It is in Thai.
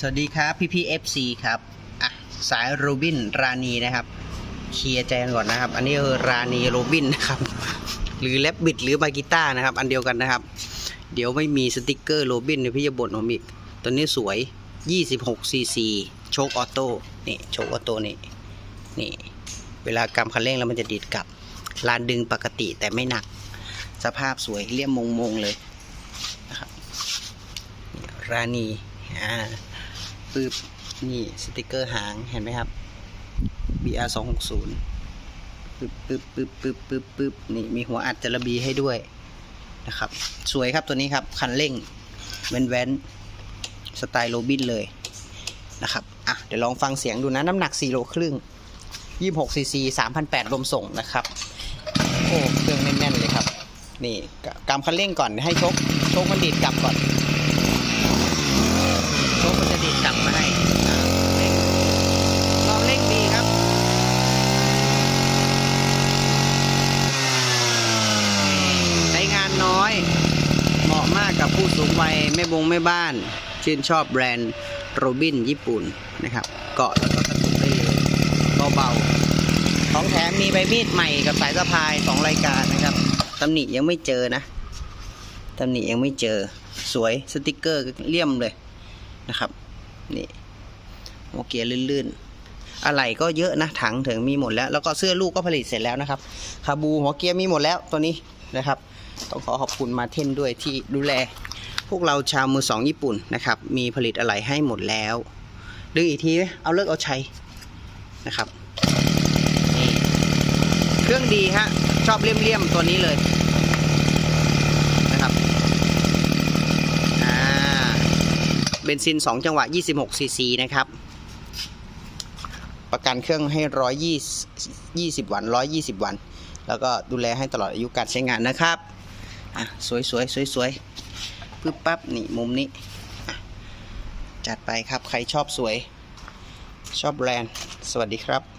สวัสดีครับพี่พีเอฟซีครับอะสายโรบินรานีนะครับ เคลียร์ใจกันก่อนนะครับ อันนี้คือรานีโรบินนะครับหรือแลบบิดหรือบากิต้านะครับ อันเดียวกันนะครับ เดี๋ยวไม่มีสติกเกอร์โรบินเดี๋ยวพี่จะบ่นผมอีกตัวนี้สวย 26ซีซีโชคออโต้นี่โชคออโต้นี่นี่ เวลากำคันเร่งแล้วมันจะดีดกลับลานดึงปกติแต่ไม่หนัก สภาพสวยเลี่ยมมงมงเลยนะครับรานีอ่า ปึ๊บนี่สติกเกอร์หางเห็นไหมครับ BR 2 6 0ปึ๊บปึ๊บปึ๊บปึ๊บปึ๊บปึ๊บนี่มีหัวอัดจระบีให้ด้วยนะครับ สวยครับตัวนี้ครับ คันเร่งแว้นแว้นสไตล์โรบินเลยนะครับ อะ เดี๋ยวลองฟังเสียงดูนะ น้ำหนัก 4 โลครึ่ง 26ซีซี3,800ลมส่งนะครับ โอ้ เครื่องแน่นๆเลยครับ นี่กกำคันเร่งก่อนให้ชกชกมันดีดกลับก่อน ชกมันจะดีดกลับมาให้เร่งลองเร่งดีครับใช้งานน้อย เหมาะมากกับผู้สูงวัยแม่บงแม่บ้าน ชื่นชอบแบรนด์โรบินญี่ปุ่นนะครับ เกาะแล้วก็กระตุกได้เลยเบาๆของแถมมีใบมีดใหม่กับสายสะพายสองรายการนะครับตำหนิยังไม่เจอนะตำหนิยังไม่เจอสวยสติกเกอร์เลี่ยมเลย นะครับนี่โอเคลื่นๆอะไรก็เยอะนะถังถึงมีหมดแล้ว แล้วก็เสื้อลูกก็ผลิตเสร็จแล้วนะครับคาบูหัวเกียร์มีหมดแล้วตัวนี้นะครับ ต้องขอขอบคุณมาเท่นด้วยที่ดูแล พวกเราชาวมือสองญี่ปุ่นนะครับ มีผลิตอะไรให้หมดแล้วดูอีกทีไหมเอาเลิกเอาใชัยนะครับเครื่องดีฮะชอบเลี่ยมๆตัวนี้เลยนะครับ อ่า เบนซิน 2 จังหวะ 26ซีซีนะครับ ประกันเครื่องให้ 120 วัน 120 วัน แล้วก็ดูแลให้ตลอดอายุการใช้งานนะครับ อะ สวยสวยสวยๆปึ๊บปั๊บ นี่ มุมนี้ จัดไปครับ ใครชอบสวย ชอบแบรนด์ สวัสดีครับ